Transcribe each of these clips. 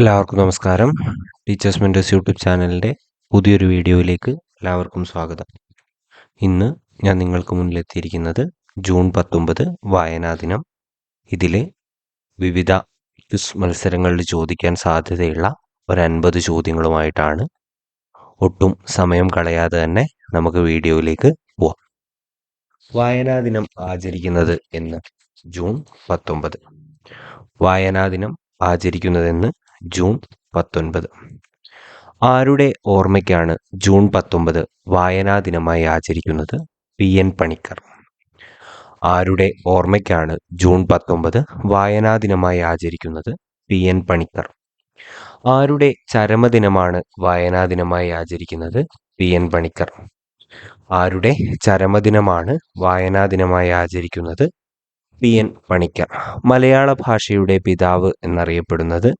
എല്ലാവർക്കും നമസ്കാരം. Teachers mentors YouTube ചാനലിന്റെ പുതിയൊരു വീഡിയോയിലേക്ക് എല്ലാവർക്കും സ്വാഗതം. ഇന്ന് ഞാൻ നിങ്ങൾക്ക് മുന്നിലെത്തിയിരിക്കുന്നത് ജൂൺ പത്തൊമ്പത് വായനാ ദിനം. ഇതിലെ വിവിധ ക്വിസ് മത്സരങ്ങളിൽ ചോദിക്കാൻ സാധ്യതയുള്ള ഒരു അൻപത് ചോദ്യങ്ങളുമായിട്ടാണ്. ഒട്ടും സമയം കളയാതെ തന്നെ നമുക്ക് വീഡിയോയിലേക്ക് പോവാം. വായനാ ദിനം ആചരിക്കുന്നത് എന്ന്. ജൂൺ പത്തൊമ്പത്. വായനാ ദിനം ആചരിക്കുന്നതെന്ന് ജൂൺ പത്തൊൻപത്. ആരുടെ ഓർമ്മയ്ക്കാണ് ജൂൺ പത്തൊമ്പത് വായനാ ദിനമായി ആചരിക്കുന്നത് പി എൻ പണിക്കർ? ആരുടെ ഓർമ്മയ്ക്കാണ് ജൂൺ പത്തൊമ്പത് വായനാ ദിനമായി ആചരിക്കുന്നത് പി എൻ പണിക്കർ? ആരുടെ ചരമദിനമാണ് വായനാ ദിനമായി ആചരിക്കുന്നത് പി എൻ പണിക്കർ? ആരുടെ ചരമദിനമാണ് വായനാ ദിനമായി ആചരിക്കുന്നത് പി എൻ പണിക്കർ മലയാള ഭാഷയുടെ പിതാവ് എന്നറിയപ്പെടുന്നത്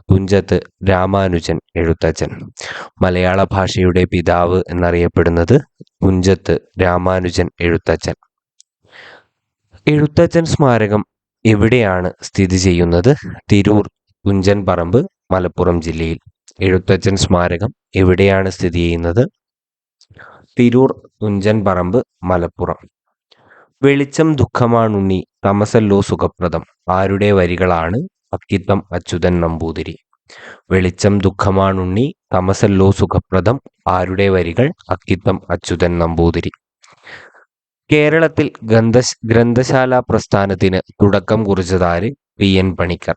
തുഞ്ചത്ത് രാമാനുജൻ എഴുത്തച്ഛൻ. മലയാള ഭാഷയുടെ പിതാവ് എന്നറിയപ്പെടുന്നത് തുഞ്ചത്ത് രാമാനുജൻ എഴുത്തച്ഛൻ. എഴുത്തച്ഛൻ സ്മാരകം എവിടെയാണ് സ്ഥിതി ചെയ്യുന്നത്? തിരൂർ തുഞ്ചൻ പറമ്പ് മലപ്പുറം ജില്ലയിൽ. എഴുത്തച്ഛൻ സ്മാരകം എവിടെയാണ് സ്ഥിതി ചെയ്യുന്നത്? തിരൂർ തുഞ്ചൻ പറമ്പ് മലപ്പുറം. വെളിച്ചം ദുഃഖമാണുണ്ണി തമസല്ലോ സുഖപ്രദം. ആരുടെ വരികളാണ്? അക്കിത്തം അച്യുതൻ നമ്പൂതിരി. വെളിച്ചം ദുഃഖമാണുണ്ണി തമസല്ലോ സുഖപ്രദം. ആരുടെ വരികൾ? അക്കിത്തം അച്യുതൻ നമ്പൂതിരി. കേരളത്തിൽ ഗ്രന്ഥ ഗ്രന്ഥശാല പ്രസ്ഥാനത്തിന് തുടക്കം കുറിച്ചതാര്? പി. എൻ. പണിക്കർ.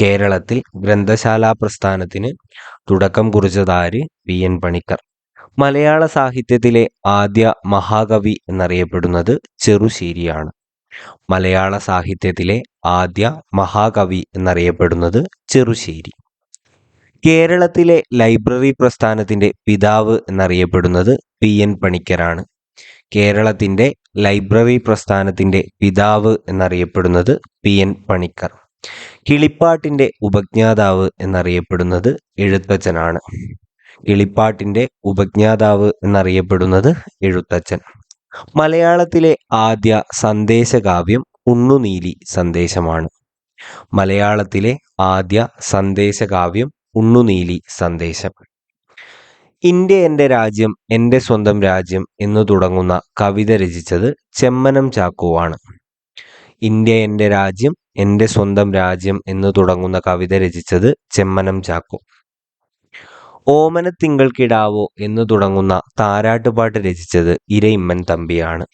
കേരളത്തിൽ ഗ്രന്ഥശാല പ്രസ്ഥാനത്തിന് തുടക്കം കുറിച്ചതാര്? പി. എൻ. പണിക്കർ. മലയാള സാഹിത്യത്തിലെ ആദ്യ മഹാകവി എന്നറിയപ്പെടുന്നത് ചെറുശ്ശേരിയാണ്. മലയാള സാഹിത്യത്തിലെ ആദ്യ മഹാകവി എന്നറിയപ്പെടുന്നത് ചെറുശ്ശേരി. കേരളത്തിലെ ലൈബ്രറി പ്രസ്ഥാനത്തിന്റെ പിതാവ് എന്നറിയപ്പെടുന്നത് പി. എൻ. പണിക്കരാണ്. കേരളത്തിന്റെ ലൈബ്രറി പ്രസ്ഥാനത്തിന്റെ പിതാവ് എന്നറിയപ്പെടുന്നത് പി. എൻ. പണിക്കർ. കിളിപ്പാട്ടിന്റെ ഉപജ്ഞാതാവ് എന്നറിയപ്പെടുന്നത് എഴുത്തച്ഛനാണ്. കിളിപ്പാട്ടിന്റെ ഉപജ്ഞാതാവ് എന്നറിയപ്പെടുന്നത് എഴുത്തച്ഛൻ. മലയാളത്തിലെ ആദ്യ സന്ദേശകാവ്യം ഉണ്ണുനീലി സന്ദേശമാണ്. മലയാളത്തിലെ ആദ്യ സന്ദേശകാവ്യം ഉണ്ണുനീലി സന്ദേശം. ഇന്ത്യ എന്റെ രാജ്യം എന്റെ സ്വന്തം രാജ്യം എന്ന് തുടങ്ങുന്ന കവിത രചിച്ചത് ചെമ്മനം ചാക്കുവാണ് ഇന്ത്യ എന്റെ രാജ്യം എന്റെ സ്വന്തം രാജ്യം എന്ന് തുടങ്ങുന്ന കവിത രചിച്ചത് ചെമ്മനം ചാക്കോ. ഓമനത്തിങ്കൾക്കിടാവോ എന്ന് തുടങ്ങുന്ന താരാട്ടുപാട്ട് രചിച്ചത് ഇരയിമ്മൻ തമ്പിയാണ്.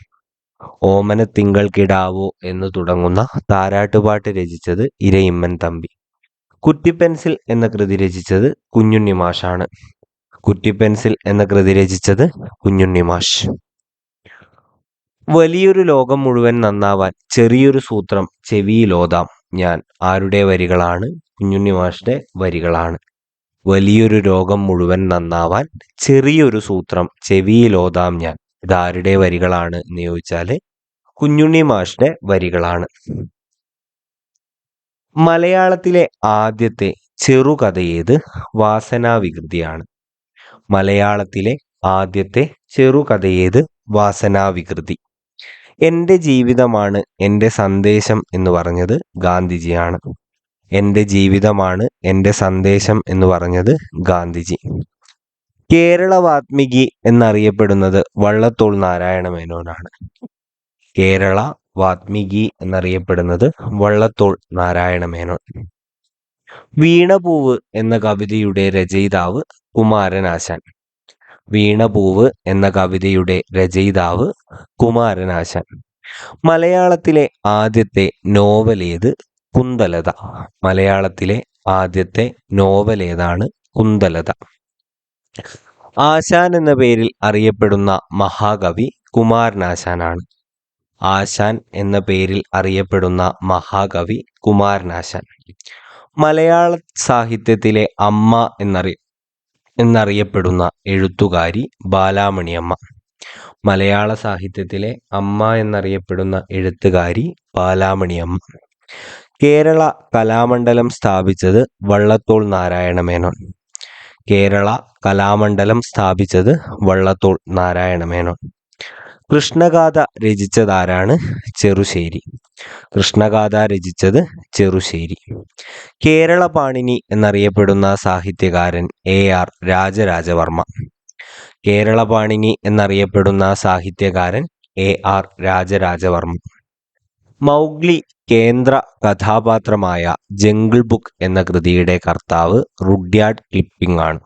ഓമനത്തിങ്കൾക്കിടാവോ എന്ന് തുടങ്ങുന്ന താരാട്ടുപാട്ട് രചിച്ചത് ഇരയിമ്മൻ തമ്പി. കുറ്റിപ്പെൻസിൽ എന്ന കൃതി രചിച്ചത് കുഞ്ഞുണ്ണി മാഷാണ്. കുറ്റിപ്പെൻസിൽ എന്ന കൃതി രചിച്ചത് കുഞ്ഞുണ്ണി മാഷ്. വലിയൊരു ലോകം മുഴുവൻ നന്നാവാൻ ചെറിയൊരു സൂത്രം ചെവിയിലോതാം ഞാൻ. ആരുടെ വരികളാണ്? കുഞ്ഞുണ്ണി മാഷിന്റെ വരികളാണ്. വലിയൊരു രോഗം മുഴുവൻ നന്നാവാൻ ചെറിയൊരു സൂത്രം ചെവിയിലോതാം ഞാൻ. ഇതാരുടെ വരികളാണ് എന്ന് ചോദിച്ചാൽ കുഞ്ഞുണ്ണി മാഷിന്റെ വരികളാണ്. മലയാളത്തിലെ ആദ്യത്തെ ചെറുകഥയേത് വാസനാവികൃതിയാണ്. മലയാളത്തിലെ ആദ്യത്തെ ചെറുകഥയേത് വാസനാവികൃതി. എന്റെ ജീവിതമാണ് എന്റെ സന്ദേശം എന്ന് പറഞ്ഞത് ഗാന്ധിജിയാണ്. എന്റെ ജീവിതമാണ് എന്റെ സന്ദേശം എന്ന് പറഞ്ഞത് ഗാന്ധിജി. കേരള വാത്മീകി എന്നറിയപ്പെടുന്നത് വള്ളത്തോൾ നാരായണ മേനോനാണ്. കേരള വാത്മീകി എന്നറിയപ്പെടുന്നത് വള്ളത്തോൾ നാരായണ മേനോൻ. വീണപൂവ് എന്ന കവിതയുടെ രചയിതാവ് കുമാരനാശാൻ. വീണപൂവ് എന്ന കവിതയുടെ രചയിതാവ് കുമാരനാശാൻ. മലയാളത്തിലെ ആദ്യത്തെ നോവൽ ഏത് കുന്തലത. മലയാളത്തിലെ ആദ്യത്തെ നോവൽ ഏതാണ്? കുന്തലത. ആശാൻ എന്ന പേരിൽ അറിയപ്പെടുന്ന മഹാകവി കുമാരനാശാനാണ്. ആശാൻ എന്ന പേരിൽ അറിയപ്പെടുന്ന മഹാകവി കുമാരനാശാൻ. മലയാള സാഹിത്യത്തിലെ അമ്മ എന്നറി എന്നറിയപ്പെടുന്ന എഴുത്തുകാരി ബാലാമണിയമ്മ. മലയാള സാഹിത്യത്തിലെ അമ്മ എന്നറിയപ്പെടുന്ന എഴുത്തുകാരി ബാലാമണിയമ്മ. കേരള കലാമണ്ഡലം സ്ഥാപിച്ചത് വള്ളത്തോൾ നാരായണ മേനോൻ കേരള കലാമണ്ഡലം സ്ഥാപിച്ചത് വള്ളത്തോൾ നാരായണ മേനോൻ കൃഷ്ണഗാഥ രചിച്ചതാരാണ്? ചെറുശ്ശേരി. കൃഷ്ണഗാഥ രചിച്ചത് ചെറുശ്ശേരി. കേരള പാണിനി എന്നറിയപ്പെടുന്ന സാഹിത്യകാരൻ എ ആർ രാജരാജവർമ്മ. കേരള പാണിനി എന്നറിയപ്പെടുന്ന സാഹിത്യകാരൻ എ ആർ രാജരാജവർമ്മ. മൗഗ്ലി കേന്ദ്ര കഥാപാത്രമായ ജംഗിൾ ബുക്ക് എന്ന കൃതിയുടെ കർത്താവ് റുഡ്യാർഡ് ക്ലിപ്പിംഗ് ആണ്.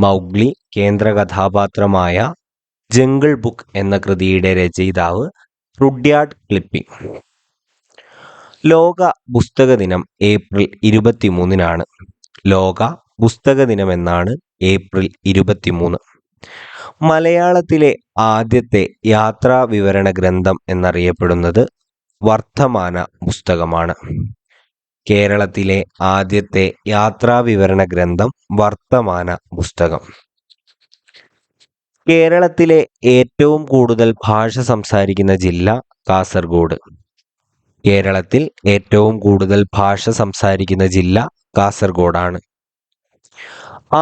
മൗഗ്ലി കേന്ദ്ര കഥാപാത്രമായ ജംഗിൾ ബുക്ക് എന്ന കൃതിയുടെ രചയിതാവ് റുഡ്യാർഡ് ക്ലിപ്പിംഗ്. ലോക പുസ്തക ദിനം ഏപ്രിൽ ഇരുപത്തിമൂന്നിനാണ്. ലോക പുസ്തക ദിനം എന്നാണ് ഏപ്രിൽ ഇരുപത്തിമൂന്ന്. മലയാളത്തിലെ ആദ്യത്തെ യാത്രാ വിവരണ ഗ്രന്ഥം എന്നറിയപ്പെടുന്നത് വർത്തമാന പുസ്തകമാണ്. കേരളത്തിലെ ആദ്യത്തെ യാത്രാ വിവരണ ഗ്രന്ഥം വർത്തമാന പുസ്തകം. കേരളത്തിലെ ഏറ്റവും കൂടുതൽ ഭാഷ സംസാരിക്കുന്ന ജില്ല കാസർഗോഡ്. കേരളത്തിൽ ഏറ്റവും കൂടുതൽ ഭാഷ സംസാരിക്കുന്ന ജില്ല കാസർഗോഡാണ്.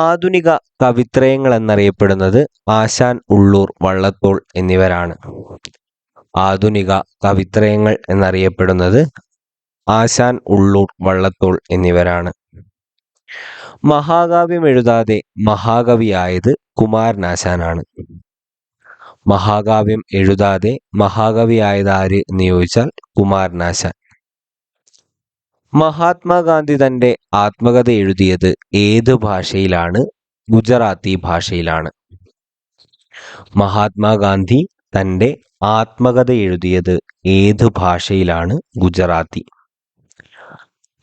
ആധുനിക കവിത്രയങ്ങൾ എന്നറിയപ്പെടുന്നത് ആശാൻ ഉള്ളൂർ വള്ളത്തോൾ എന്നിവരാണ്. ആധുനിക കവിത്രയങ്ങൾ എന്നറിയപ്പെടുന്നത് ആശാൻ ഉള്ളൂർ വള്ളത്തോൾ എന്നിവരാണ്. മഹാകാവ്യം എഴുതാതെ മഹാകവിയായത് കുമാരനാശാനാണ് മഹാകാവ്യം എഴുതാതെ മഹാകവിയായത് ആര് എന്ന് ചോദിച്ചാൽ കുമാരനാശാൻ മഹാത്മാഗാന്ധി തന്റെ ആത്മകഥ എഴുതിയത് ഏത് ഭാഷയിലാണ്? ഗുജറാത്തി ഭാഷയിലാണ്. മഹാത്മാഗാന്ധി തന്റെ ആത്മകഥ എഴുതിയത് ഏതു ഭാഷയിലാണ് ഗുജറാത്തി?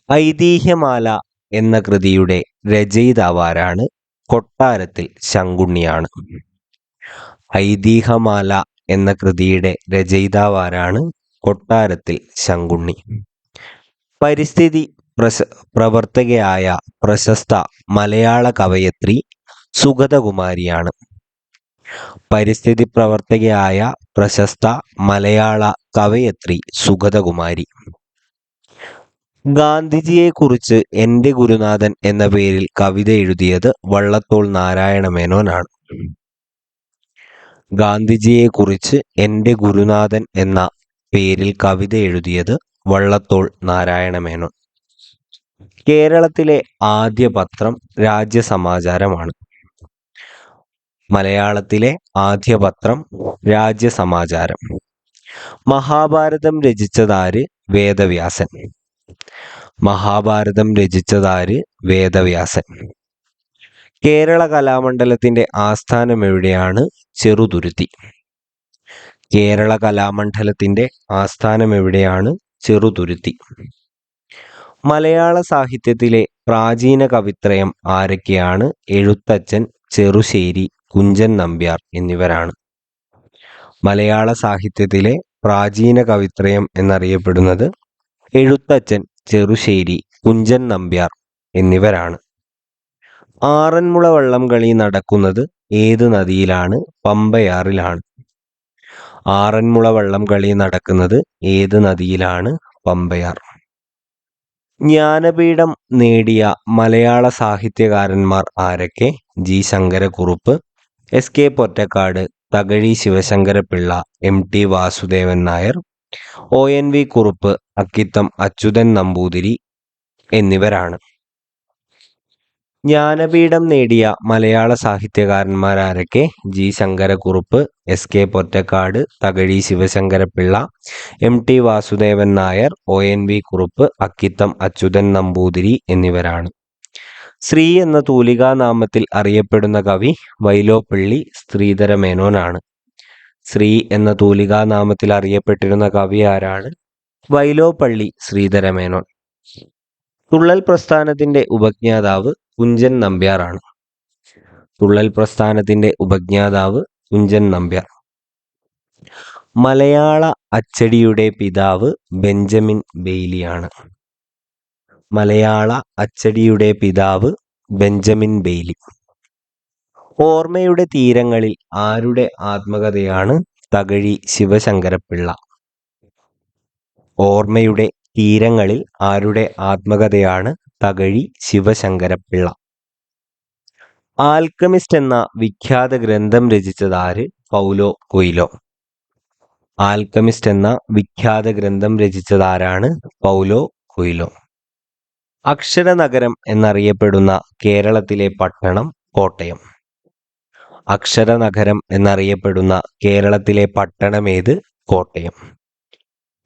ഐതിഹ്യമാല എന്ന കൃതിയുടെ രചയിതാവാരാണ് കൊട്ടാരത്തിൽ ശങ്കുണ്ണിയാണ്. ഐതിഹ്യമാല എന്ന കൃതിയുടെ രചയിതാവാരാണ് കൊട്ടാരത്തിൽ ശങ്കുണ്ണി. പരിസ്ഥിതി പ്രശ പ്രവർത്തകയായ പ്രശസ്ത മലയാള കവയത്രി സുഗതകുമാരിയാണ്. പരിസ്ഥിതി പ്രവർത്തകയായ പ്രശസ്ത മലയാള കവയത്രി സുഗതകുമാരി. ഗാന്ധിജിയെക്കുറിച്ച് എന്റെ ഗുരുനാഥൻ എന്ന പേരിൽ കവിത എഴുതിയത് വള്ളത്തോൾ നാരായണ മേനോനാണ്. ഗാന്ധിജിയെക്കുറിച്ച് എന്റെ ഗുരുനാഥൻ എന്ന പേരിൽ കവിത എഴുതിയത് വള്ളത്തോൾ നാരായണ മേനോൻ. കേരളത്തിലെ ആദ്യ പത്രം രാജ്യസമാചാരമാണ്. മലയാളത്തിലെ ആദ്യ പത്രം രാജ്യസമാചാരം. മഹാഭാരതം രചിച്ചതാര് വേദവ്യാസൻ? മഹാഭാരതം രചിച്ചതാര് വേദവ്യാസൻ? കേരള കലാമണ്ഡലത്തിന്റെ ആസ്ഥാനം എവിടെയാണ്? ചെറുതുരുത്തി. കേരള കലാമണ്ഡലത്തിന്റെ ആസ്ഥാനം എവിടെയാണ്? ചെറുതുരുത്തി. മലയാള സാഹിത്യത്തിലെ പ്രാചീന കവിത്രയം ആരൊക്കെയാണ്? എഴുത്തച്ഛൻ ചെറുശ്ശേരി കുഞ്ചൻ നമ്പ്യാർ എന്നിവരാണ്. മലയാള സാഹിത്യത്തിലെ പ്രാചീന കവിത്രയം എന്നറിയപ്പെടുന്നത് എഴുത്തച്ഛൻ ചെറുശ്ശേരി കുഞ്ചൻ നമ്പ്യാർ എന്നിവരാണ്. ആറന്മുള വള്ളംകളി നടക്കുന്നത് ഏത് നദിയിലാണ്? പമ്പയാറിലാണ്. ആറന്മുള വള്ളംകളി നടക്കുന്നത് ഏത് നദിയിലാണ്? പമ്പയാർ. ജ്ഞാനപീഠം നേടിയ മലയാള സാഹിത്യകാരന്മാർ ആരൊക്കെ? G. Sankarakurup S K Pottekkatt Thakazhi Sivasankarapillai M T Vasudevan Nair O N V Kurup Akkitham Achuthan Namboothiri എന്നിവരാണ്. ജ്ഞാനപീഠം നേടിയ Malayala സാഹിത്യകാരന്മാരാരൊക്കെ G Sankarakurup S K Pottekkatt Thakazhi Sivasankarapillai M T Vasudevan Nair O N V Kurup Akkitham Achuthan Namboothiri എന്നിവരാണ്. ശ്രീ എന്ന തൂലികാനാമത്തിൽ അറിയപ്പെടുന്ന കവി വൈലോപ്പള്ളി ശ്രീധര മേനോനാണ്. ശ്രീ എന്ന തൂലികാനാമത്തിൽ അറിയപ്പെട്ടിരുന്ന കവി ആരാണ്? വൈലോപ്പള്ളി ശ്രീധര മേനോൻ. തുള്ളൽ പ്രസ്ഥാനത്തിന്റെ ഉപജ്ഞാതാവ് കുഞ്ചൻ നമ്പ്യാറാണ് തുള്ളൽ പ്രസ്ഥാനത്തിന്റെ ഉപജ്ഞാതാവ് കുഞ്ചൻ നമ്പ്യാർ. മലയാള അച്ചടിയുടെ പിതാവ് ബെഞ്ചമിൻ ബെയ്ലിയാണ്. മലയാള അച്ചടിയുടെ പിതാവ് ബെഞ്ചമിൻ ബെയ്ലി. ഓർമ്മയുടെ തീരങ്ങളിൽ ആരുടെ ആത്മകഥയാണ് തകഴി ശിവശങ്കരപ്പിള്ള? ഓർമ്മയുടെ തീരങ്ങളിൽ ആരുടെ ആത്മകഥയാണ് തകഴി ശിവശങ്കരപ്പിള്ള? ആൽക്കമിസ്റ്റ് എന്ന വിഖ്യാത ഗ്രന്ഥം രചിച്ചതാര്? Paulo Coelho. ആൽക്കമിസ്റ്റ് എന്ന വിഖ്യാത ഗ്രന്ഥം രചിച്ചതാരാണ്? Paulo Coelho. അക്ഷരനഗരം എന്നറിയപ്പെടുന്ന കേരളത്തിലെ പട്ടണം കോട്ടയം. അക്ഷരനഗരം എന്നറിയപ്പെടുന്ന കേരളത്തിലെ പട്ടണമേത് കോട്ടയം.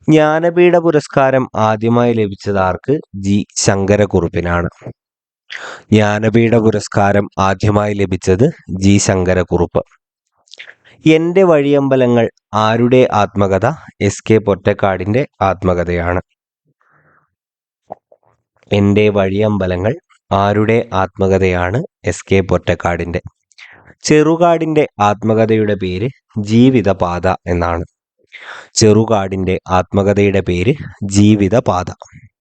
ജ്ഞാനപീഠ പുരസ്കാരം ആദ്യമായി ലഭിച്ചത് ആർക്ക്? ജി. ശങ്കരക്കുറുപ്പിനാണ്. ജ്ഞാനപീഠ പുരസ്കാരം ആദ്യമായി ലഭിച്ചത് ജി. ശങ്കരക്കുറുപ്പ്. എന്റെ വഴിയമ്പലങ്ങൾ ആരുടെ ആത്മകഥ? എസ്. കെ. പൊറ്റക്കാടിന്റെ ആത്മകഥയാണ്. എന്റെ വഴിയമ്പലങ്ങൾ ആരുടെ ആത്മകഥയാണ് എസ് കെ പൊറ്റക്കാടിന്റെ? ചെറുകാടിന്റെ ആത്മകഥയുടെ പേര് ജീവിതപാത എന്നാണ്. ചെറുകാടിന്റെ ആത്മകഥയുടെ പേര് ജീവിതപാത.